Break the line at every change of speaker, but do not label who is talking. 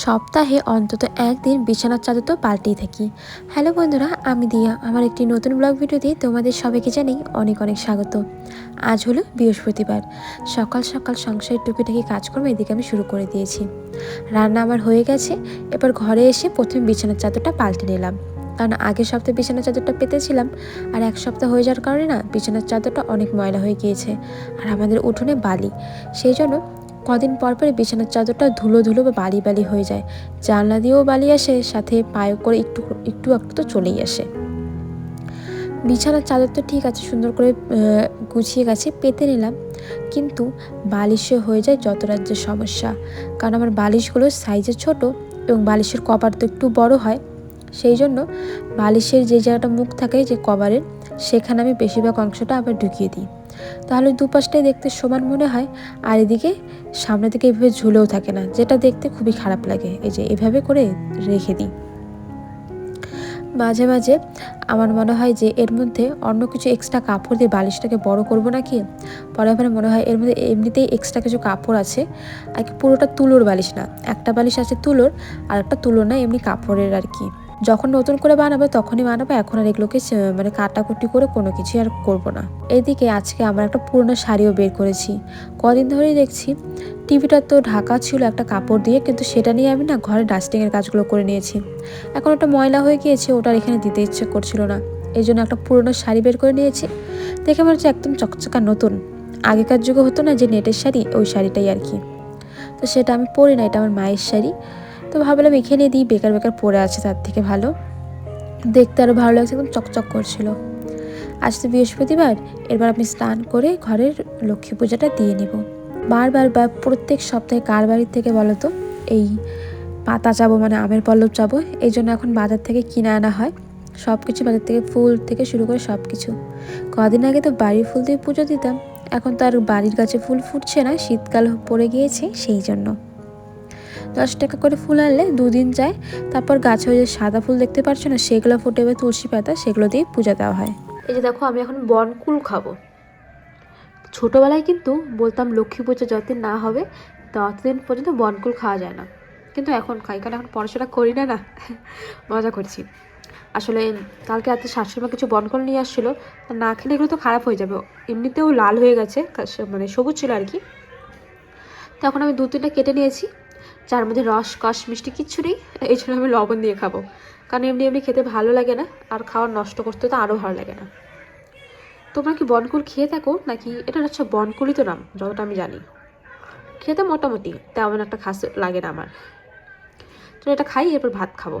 সপ্তাহে অন্তত একদিন বিছানার চাদর তো পাল্টেই থাকি। হ্যালো বন্ধুরা, আমি দিয়া। আমার একটি নতুন ব্লগ ভিডিওতে তোমাদের সবাইকে জানাই অনেক অনেক স্বাগত। আজ হলো বৃহস্পতিবার। সকাল সকাল সংসারের টুকিটাকি কাজকর্ম এদিকে আমি শুরু করে দিয়েছি। রান্না আমার হয়ে গেছে, এবার ঘরে এসে প্রথমে বিছানার চাদরটা পাল্টে নিলাম। কারণ আগের সপ্তাহে বিছানার চাদরটা পেতেছিলাম, আর এক সপ্তাহ হয়ে যাওয়ার কারণে না বিছানার চাদরটা অনেক ময়লা হয়ে গিয়েছে, আর আমাদের উঠোনে বালি। সেই জন্য কদিন পর পরে বিছানার চাদরটা ধুলো ধুলো বা বালি বালি হয়ে যায়। জানলা দিয়েও বালি আসে, সাথে পায়ে করে একটু একটু একটু তো চলেই আসে। বিছানার চাদর তো ঠিক আছে, সুন্দর করে গুছিয়ে গেছে পেতে নিলাম। কিন্তু বালিশে হয়ে যায় যত রাজ্যের সমস্যা। কারণ আমার বালিশগুলো সাইজে ছোট এবং বালিশের কভার তো একটু বড় হয়। সেই জন্য বালিশের যে জায়গাটা মুখ থাকে যে কভারের, সেখানে আমি বেশিরভাগ অংশটা আবার ঢুকিয়ে দিই। তাহলে দুপাশটাই দেখতে সমান মনে হয়, আর এদিকে সামনে থেকে এভাবে ঝুলেও থাকে না, যেটা দেখতে খুবই খারাপ লাগে। এই যে এভাবে করে রেখে দিই। মাঝে মাঝে আমার মনে হয় যে এর মধ্যে অন্য কিছু এক্সট্রা কাপড় দিয়ে বালিশটাকে বড় করব নাকি? পরে আমার মনে হয় এর মধ্যে এমনিতেই এক্সট্রা কিছু কাপড় আছে, আর কি পুরোটা তুলোর বালিশ না। একটা বালিশ আছে তুলোর, আর একটা তুলোর না এমনি কাপড়ের আর কি। যখন নতুন করে বানাবো তখনই বানাবো। এখন আর এগুলোকে মানে কাটাকুটি করে কোনো কিছুই আর করব না। এদিকে আজকে আমরা একটা পুরনো শাড়িও বের করেছি। কদিন ধরেই দেখছি টিভিটা তো ঢাকা ছিল একটা কাপড় দিয়ে, কিন্তু সেটা নিয়ে আমি না ঘরে ডাস্টিংয়ের কাজগুলো করে নিয়েছি। এখন ওটা ময়লা হয়ে গিয়েছে, ওটা এখানে দিতে ইচ্ছে করছিল না। এই জন্য একটা পুরনো শাড়ি বের করে নিয়েছি। দেখে মনে হচ্ছে একদম চকচকা নতুন। আগেকার যুগে হতো না যে নেটের শাড়ি, ওই শাড়িটাই আর কি। তো সেটা আমি পরি না, এটা আমার মায়ের শাড়ি। তো ভাবলাম এখানে দিই, বেকার বেকার পরে আছে তার থেকে ভালো। দেখতে আরও ভালো লাগছে একদম চকচক করছিল। আজ তো বৃহস্পতিবার এবার আমি স্নান করে ঘরের লক্ষ্মী পূজাটা দিয়ে নিব। বারবার বা প্রত্যেক সপ্তাহে কার বাড়ির থেকে বলো তো? এই পাতা চাবো মানে আমের পল্লব চাবো, এই জন্য এখন বাজার থেকে কিনে আনা হয়। সব কিছু বাজার থেকে ফুল থেকে শুরু করে সব কিছু কদিন আগে তো বাড়ির ফুল দিয়ে পুজো দিতাম, এখন তো আর বাড়ির গাছে ফুল ফুটছে না, শীতকাল পড়ে গিয়েছে সেই জন্য। দশ টাকা করে ফুল আনলে দুদিন যায়। তারপর গাছে ওই যে সাদা ফুল দেখতে পাচ্ছ না, সেগুলো ফুটে এবার তুলসী পাতা, সেগুলো দিয়ে পূজা দেওয়া হয়। এই যে দেখো, আমি এখন বনকুল খাব। ছোটোবেলায় কিন্তু বলতাম লক্ষ্মী পুজো যতদিন না হবে, ততদিন পর্যন্ত বনকুল খাওয়া যায় না। কিন্তু এখন খাই, কারণ এখন পড়াশোনা করি না না। মজা করছি। আসলে কালকে রাতে শাশুড়িমা কিছু বনকুল নিয়ে আসছিল, তা না খেলে এগুলো তো খারাপ হয়ে যাবে। এমনিতেও লাল হয়ে গেছে মানে সবুজ ছিল আর কি। তখন আমি দু তিনটা কেটে নিয়েছি। যার মধ্যে রস, কষ, মিষ্টি কিচ্ছু নেই। এই জন্য আমি লবণ দিয়ে খাব। কারণ এমনি এমনি খেতে ভালো লাগে না আর খাওয়ার নষ্ট করতে তো আরও ভালো লাগে না। তোমরা কি বনকুল খেয়ে থাকো নাকি এটা হচ্ছে বনকুলই তো নাম, যতটা আমি জানি। খেতে মোটামুটি তেমন একটা খাস লাগে না আমার। তো এটা খাই, এরপর ভাত খাব।